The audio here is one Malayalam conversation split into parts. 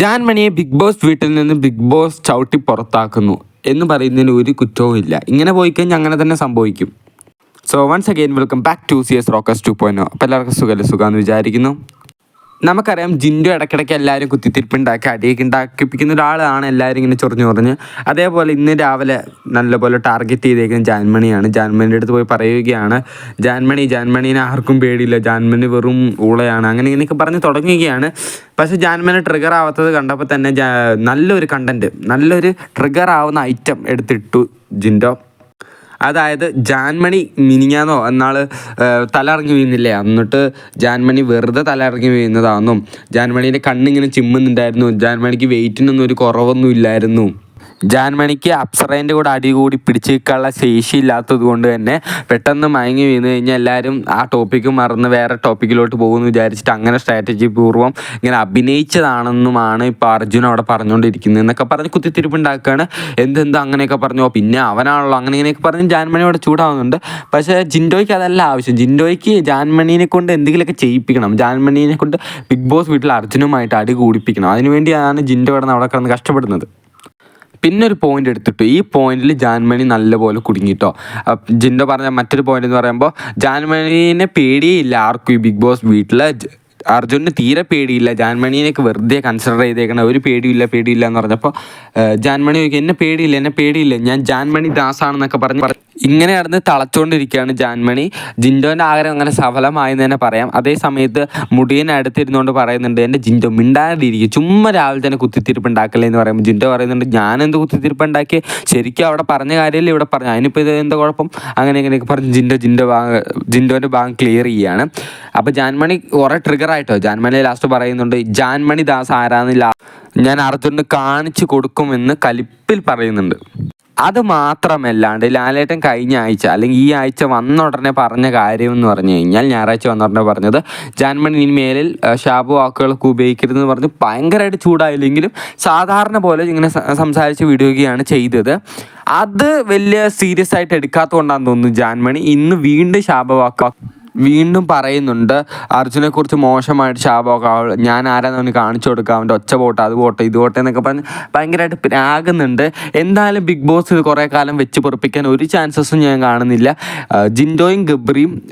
ജാൻമണിയെ ബിഗ് ബോസ് വീട്ടിൽ നിന്ന് ബിഗ് ബോസ് ചവിട്ടി പുറത്താക്കുന്നു എന്ന് പറയുന്നതിന് ഒരു കുറ്റവും ഇല്ല. ഇങ്ങനെ പോയി കഴിഞ്ഞാൽ അങ്ങനെ തന്നെ സംഭവിക്കും. So once again welcome back to C S rocks to point അപ്പോൾ എല്ലാവർക്കും സുഖമല്ലേ സുഖമെന്ന് വിചാരിക്കുന്നു. നമുക്കറിയാം ജിൻഡു ഇടയ്ക്കിടയ്ക്ക് എല്ലാവരും കുത്തിത്തിരിപ്പുണ്ടാക്കി അടിയൊക്കെ ഉണ്ടാക്കിപ്പിക്കുന്ന ഒരാളാണ് എല്ലാവരും ഇങ്ങനെ ചൊറിഞ്ഞു പറഞ്ഞ് അതേപോലെ ഇന്ന് രാവിലെ നല്ലപോലെ ടാർഗറ്റ് ചെയ്തേക്കുന്ന ജാൻമണിയാണ്. ജാൻമണിയുടെ അടുത്ത് പോയി പറയുകയാണ് ജാൻമണി ജാൻമണീനെ ആർക്കും പേടിയില്ല. ജാൻമണി വെറും ഊളയാണ്. അങ്ങനെ ഇങ്ങനെയൊക്കെ പറഞ്ഞ് തുടങ്ങുകയാണ്. പക്ഷേ ജാൻമണി ട്രിഗർ ആവാത്തത് കണ്ടപ്പോൾ തന്നെ നല്ലൊരു കണ്ടന്റ് നല്ലൊരു ട്രിഗർ ആവുന്ന ഐറ്റം എടുത്തിട്ടു ജിൻഡോ. അതായത് ജാൻമണി മിനിഞ്ഞാന്നോ എന്നാൾ തലറങ്ങി വീഴുന്നില്ലേ? എന്നിട്ട് ജാൻമണി വെറുതെ തലറങ്ങി വീഴുന്നതാണെന്നും ജാൻമണീന്റെ കണ്ണിങ്ങനെ ചിമ്മുന്നുണ്ടായിരുന്നു ജാൻമണിക്ക് വെയിറ്റിനൊന്നും ഒരു കുറവൊന്നും ഇല്ലായിരുന്നു. ജാൻമണിക്ക് അപ്സറേന്റെ കൂടെ അടികൂടി കൂടി പിടിച്ച് നിൽക്കാനുള്ള ശേഷി ഇല്ലാത്തത് കൊണ്ട് തന്നെ പെട്ടെന്ന് മയങ്ങി വീണ് കഴിഞ്ഞാൽ എല്ലാവരും ആ ടോപ്പിക്ക് മറന്ന് വേറെ ടോപ്പിക്കിലോട്ട് പോകുമെന്ന് വിചാരിച്ചിട്ട് അങ്ങനെ സ്ട്രാറ്റജി പൂർവം ഇങ്ങനെ അഭിനയിച്ചതാണെന്നുമാണ് ഇപ്പോൾ അർജുൻ അവിടെ പറഞ്ഞുകൊണ്ടിരിക്കുന്നത് എന്നൊക്കെ പറഞ്ഞ് കുത്തിത്തിരിപ്പുണ്ടാക്കുകയാണ് എന്തെന്തോ അങ്ങനെയൊക്കെ പറഞ്ഞു പിന്നെ അവനാണല്ലോ അങ്ങനെ ഇങ്ങനെയൊക്കെ പറഞ്ഞ് ജാൻമണിയോട് ചൂടാവുന്നുണ്ട്. പക്ഷേ ജിൻഡോയ്ക്ക് അതല്ല ആവശ്യം. ജിൻഡോയ്ക്ക് ജാൻമണീനെ കൊണ്ട് എന്തെങ്കിലുമൊക്കെ ചെയ്യിപ്പിക്കണം. ജാൻമണീനെ കൊണ്ട് ബിഗ് ബോസ് വീട്ടിൽ അർജുനുമായിട്ട് അടി കൂടിപ്പിക്കണം. അതിനുവേണ്ടിയാണ് ജിൻഡോ കിടന്ന് അവിടെ കിടന്ന് കഷ്ടപ്പെടുന്നത്. പിന്നെ ഒരു പോയിന്റ് എടുത്തിട്ടു. ഈ പോയിന്റിൽ ജാൻമണി നല്ലപോലെ കുടുങ്ങിട്ടോ. ജിൻഡോ പറഞ്ഞ മറ്റൊരു പോയിന്റ് എന്ന് പറയുമ്പോൾ ജാൻമണീനെ പേടിയില്ല ആർക്കും ഈ ബിഗ് ബോസ് വീട്ടിൽ അർജുനന് തീരെ പേടിയില്ല. ജാൻമണിനെയൊക്കെ വെറുതെ കൺസിഡർ ചെയ്തേക്കണ ഒരു പേടിയില്ല പേടിയില്ല എന്ന് പറഞ്ഞപ്പോൾ ജാൻമണി ചോദിക്കും എന്നെ പേടിയില്ല എന്നെ പേടിയില്ല. ഞാൻ ജാൻമണി ദാസാണെന്നൊക്കെ പറഞ്ഞ് പറ- ഇങ്ങനെ നടന്ന് തളച്ചുകൊണ്ടിരിക്കുകയാണ് ജാൻമണി. ജിൻഡോന്റെ ആഗ്രഹം അങ്ങനെ സഫലമായെന്ന് തന്നെ പറയാം. അതേ സമയത്ത് മുടിയനെ അടുത്തിരുന്നുകൊണ്ട് പറയുന്നുണ്ട് എന്റെ ജിൻഡോ മിണ്ടാണ്ടിരിക്കും ചുമ്മാ രാവിലെ തന്നെ കുത്തിത്തിരിപ്പ് ഉണ്ടാക്കല്ലേ എന്ന് പറയുമ്പോൾ ജിൻഡോ പറയുന്നുണ്ട് ഞാനെന്ത് കുത്തിത്തിരിപ്പ് ഉണ്ടാക്കി ശരിക്കും അവിടെ പറഞ്ഞ കാര്യമല്ലേ ഇവിടെ പറഞ്ഞു? അതിനിപ്പോൾ ഇത് എന്താ കുഴപ്പം? അങ്ങനെ ഇങ്ങനെയൊക്കെ പറഞ്ഞ് ജിൻഡോ ജിൻഡോ ഭാഗം ജിൻഡോന്റെ ഭാഗം ക്ലിയർ ചെയ്യുകയാണ് അപ്പോൾ ജാൻമണി കുറേ ട്രിഗർ ആയിട്ടോ? ജാൻമണി ലാസ്റ്റ് പറയുന്നുണ്ട് ജാൻമണി ദാസ് ആരാന്ന് ഞാൻ അർജുന് കാണിച്ചു കൊടുക്കുമെന്ന് കലിപ്പിൽ പറയുന്നുണ്ട്. അത് മാത്രമല്ലാണ്ട് ലാലേട്ടൻ കഴിഞ്ഞ ആഴ്ച അല്ലെങ്കിൽ ഈ ആഴ്ച വന്ന ഉടനെ പറഞ്ഞ കാര്യം എന്ന് പറഞ്ഞു കഴിഞ്ഞാൽ ഞായറാഴ്ച വന്ന ഉടനെ പറഞ്ഞത് ജാൻമണി ഇനി മേലിൽ ഷാബു വാക്കുകളൊക്കെ ഉപയോഗിക്കരുതെന്ന് പറഞ്ഞ് ഭയങ്കരമായിട്ട് ചൂടായില്ലെങ്കിലും സാധാരണ പോലെ ഇങ്ങനെ സംസാരിച്ച് വിടുകയാണ് ചെയ്തത്. അത് വലിയ സീരിയസ് ആയിട്ട് എടുക്കാത്തതുകൊണ്ടാണെന്ന് തോന്നുന്നു ജാൻമണി. ഇന്ന് വീണ്ടും ശാപവാക്ക വീണ്ടും പറയുന്നുണ്ട് അർജുനെ കുറിച്ച് മോശമായിട്ട് ശാപമൊക്കെ ഞാൻ ആരാന്ന് അവന് കാണിച്ചു കൊടുക്കാം അവന്റെ ഒച്ച പോട്ടെ അത് പോട്ടെ ഇത് പോട്ടെ എന്നൊക്കെ പറഞ്ഞ് ഭയങ്കരമായിട്ട് പ്രാകുന്നുണ്ട് എന്തായാലും ബിഗ് ബോസ് ഇത് കുറേ കാലം വെച്ച് പൊറപ്പിക്കാൻ ഒരു ചാൻസസും ഞാൻ കാണുന്നില്ല. ജിൻഡോയും ഗബ്രിയും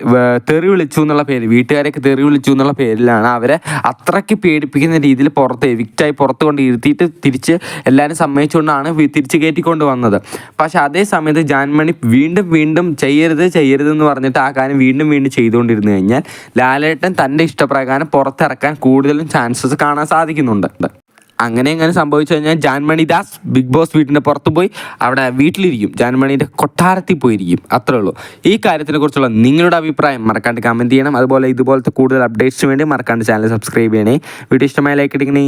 തെറി വിളിച്ചു എന്നുള്ള പേര് വീട്ടുകാരെയൊക്കെ തെറി വിളിച്ചു എന്നുള്ള പേരിലാണ് അവരെ അത്രയ്ക്ക് പേടിപ്പിക്കുന്ന രീതിയിൽ പുറത്ത് എവിക്റ്റായി പുറത്ത് കൊണ്ട് ഇരുത്തിയിട്ട് തിരിച്ച് എല്ലാവരും സമ്മതിച്ചുകൊണ്ടാണ് തിരിച്ച് കയറ്റിക്കൊണ്ട് വന്നത്. പക്ഷേ അതേ സമയത്ത് ജാൻമണി വീണ്ടും വീണ്ടും ചെയ്യരുത് ചെയ്യരുത് എന്ന് പറഞ്ഞിട്ട് ആ കാര്യം വീണ്ടും വീണ്ടും ചെയ്തുകൊണ്ടിരുന്നു കഴിഞ്ഞാൽ ലാലേട്ടൻ തന്റെ ഇഷ്ടപ്രകാരം പുറത്തിറക്കാൻ കൂടുതലും ചാൻസസ് കാണാൻ സാധിക്കുന്നുണ്ട്. അങ്ങനെ എങ്ങനെ സംഭവിച്ചു കഴിഞ്ഞാൽ ജാൻമണി ദാസ് ബിഗ് ബോസ് വീട്ടിന്റെ പുറത്ത് പോയി അവിടെ വീട്ടിലിരിക്കും. ജാൻമണിയുടെ കൊട്ടാരത്തിൽ പോയിരിക്കും. അത്രേ ഉള്ളൂ. ഈ കാര്യത്തിനെ കുറിച്ചുള്ള നിങ്ങളുടെ അഭിപ്രായം മറക്കാണ്ട് കമന്റ് ചെയ്യണം. അതുപോലെ ഇതുപോലത്തെ കൂടുതൽ അപ്ഡേറ്റ്സിന് വേണ്ടി മറക്കാണ്ട് ചാനൽ സബ്സ്ക്രൈബ് ചെയ്യണേ. വീഡിയോ ഇഷ്ടമായ ലൈക്ക് അടിക്കണേ